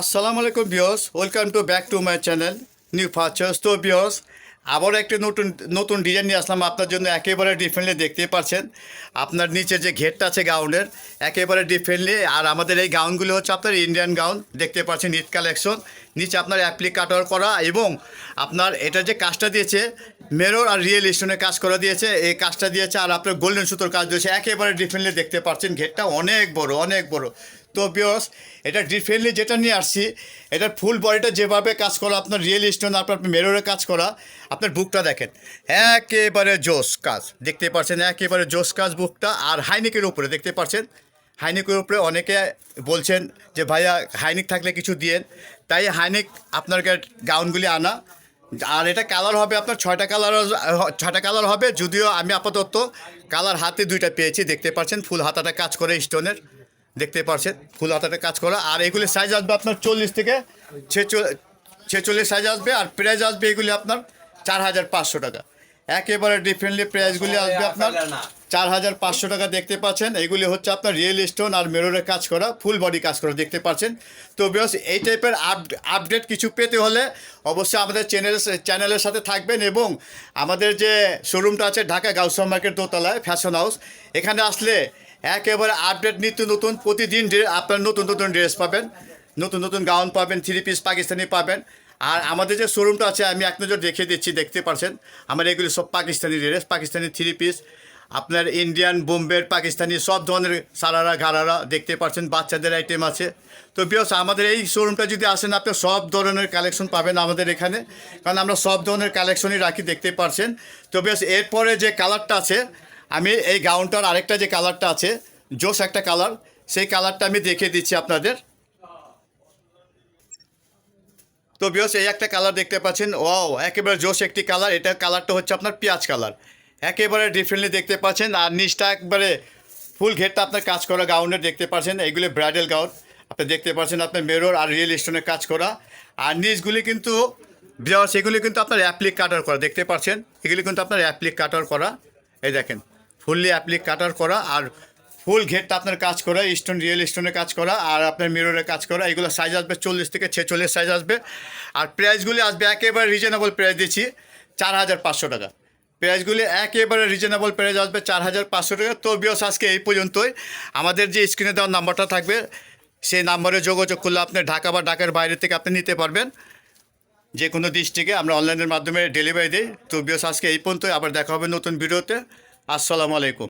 আসসালামু আলাইকুম বিয়স welcome to back to my channel new ফার্চার্স তো বিয়স আবার একটি নতুন নতুন ডিজাইন নিয়ে আসলাম। আপনার জন্য একেবারে ডিফারেন্টলি দেখতেই পাচ্ছেন। আপনার নিচে যে ঘেরটা আছে গাউনের একেবারে ডিফারেন্টলি আর আমাদের এই গাউনগুলো হচ্ছে আপনার ইন্ডিয়ান গাউন দেখতে পাচ্ছেন ঈদ কালেকশন নিচে আপনার অ্যাপ্লিক কাটার করা এবং আপনার এটা যে কাজটা দিয়েছে মেরোর আর রিয়েল স্টোনের কাজ করা দিয়েছে। এই কাজটা দিয়েছে আর আপনার গোল্ডেন সুতোর কাজ দিয়েছে। একেবারে ডিফারেন্টলি দেখতে পাচ্ছেন, ঘেরটা অনেক বড় অনেক বড়। তো বিয়স এটা ডিফারেন্টলি যেটা নিয়ে আসছি, এটার ফুল বডিটা যেভাবে কাজ করা, আপনার রিয়েল স্টোন আপনার মেরোরে কাজ করা, আপনার বুকটা দেখেন। একেবারে জোস কাজ, দেখতে পাচ্ছেন, একেবারে জোস কাজ বুকটা আর হাইনিকের উপরে, দেখতে পাচ্ছেন? হাইনিকের উপরে অনেকে বলছেন যে, ভাইয়া, হাইনিক থাকলে কিছু দিয়েন। তাই হাইনিক আপনার গাউনগুলি আনা। আর এটা কালার হবে আপনার ছয়টা কালার ছয়টা কালার হবে, যদিও আমি আপাতত কালার হাতে দুইটা পেয়েছি, দেখতে পাচ্ছেন? ফুল হাতাটা কাজ করে স্টোনের দেখতে পাচ্ছেন ফুল হাতাতে কাজ করা। আর এগুলি সাইজ আসবে আপনার চল্লিশ থেকে ছেচল্লিশ সাইজ আসবে আর প্রাইস আসবে এগুলি আপনার চার হাজার পাঁচশো টাকা। একেবারে ডিফারেন্টলি প্রাইসগুলি আসবে আপনার চার হাজার পাঁচশো টাকা দেখতে পাচ্ছেন। এগুলি হচ্ছে আপনার রিয়েল স্টোন আর মেরোরের কাজ করা ফুল বডি কাজ করা দেখতে পাচ্ছেন। তো বিকজ এই টাইপের আপডেট কিছু পেতে হলে অবশ্যই আমাদের চ্যানেল চ্যানেলের সাথে থাকবেন এবং আমাদের যে শোরুমটা আছে ঢাকা গাউসা মার্কেট দোতলায় ফ্যাশন হাউস এখানে আসলে একেবারে আপডেট নিত্য নতুন প্রতিদিন আপনার নতুন নতুন ড্রেস পাবেন, নতুন নতুন গাউন পাবেন থ্রি পিস পাকিস্তানি পাবেন। আর আমাদের যে শোরুমটা আছে, আমি এক নজর দেখিয়ে দিচ্ছি, দেখতে পারছেন? আমার এগুলি সব Pakistani dress Pakistani three piece আপনার ইন্ডিয়ান বোম্বের পাকিস্তানি, সব ধরনের সারারা ঘাড়ারা দেখতে পাচ্ছেন বাচ্চাদের আইটেম আছে। তো বিয়স আমাদের এই শোরুমটা যদি আসেন, আপনি সব ধরনের কালেকশন পাবেন আমাদের এখানে। কারণ আমরা সব ধরনের কালেকশনই রাখি, দেখতে পাচ্ছেন তো বিয়স এরপরে যে কালারটা আছে আমি এই গাউনটার আরেকটা যে কালারটা আছে জোস একটা কালার, সেই কালারটা আমি দেখিয়ে দিচ্ছি আপনাদের। তো বিয়স, এই একটা কালার দেখতে পাচ্ছেন। ও একেবারে জোস একটি কালার। এটা কালারটা হচ্ছে আপনার পেঁয়াজ কালার। একেবারে ডিফারেন্টলি দেখতে পাচ্ছেন। আর নিচটা একবারে ফুল ঘেরটা আপনার কাজ করা গাউনের দেখতে পাচ্ছেন। এইগুলি ব্রাইডাল গাউন আপনি দেখতে পাচ্ছেন আপনার মেরোর আর রিয়েল স্টোনের কাজ করা। আর নিচগুলি কিন্তু বিয়ার্স এগুলি কিন্তু আপনার অ্যাপ্লিক কাটার করা। দেখতে পাচ্ছেন? এগুলি কিন্তু আপনার অ্যাপ্লিক কাটার করা। এই দেখেন। ফুললি অ্যাপ্লিক কাটার করা আর ফুল ঘেরটা আপনার কাজ করা স্টোন রিয়েল স্টোনের কাজ করা আর আপনার মিররের কাজ করা, এগুলো সাইজ আসবে চল্লিশ থেকে ছেচল্লিশ সাইজ আসবে। আর প্রাইসগুলি আসবে একেবারে রিজনেবল প্রাইস দিচ্ছি, চার হাজার পাঁচশো টাকা। প্রাইসগুলি একেবারে রিজনেবল প্রাইস আসবে, চার হাজার পাঁচশো টাকা। তো বিয়স আজকে এই পর্যন্তই। আমাদের যে স্ক্রিনে দেওয়ার নাম্বারটা থাকবে, সেই নাম্বারে যোগাযোগ করলে আপনি ঢাকা বা ঢাকার বাইরে থেকে আপনি নিতে পারবেন। যে কোনো ডিস্ট্রিক্টে আমরা অনলাইনের মাধ্যমে ডেলিভারি দিই। তো বিয়স আজকে এই পর্যন্তই। আবার দেখা হবে নতুন ভিডিওতে আসসালামু আলাইকুম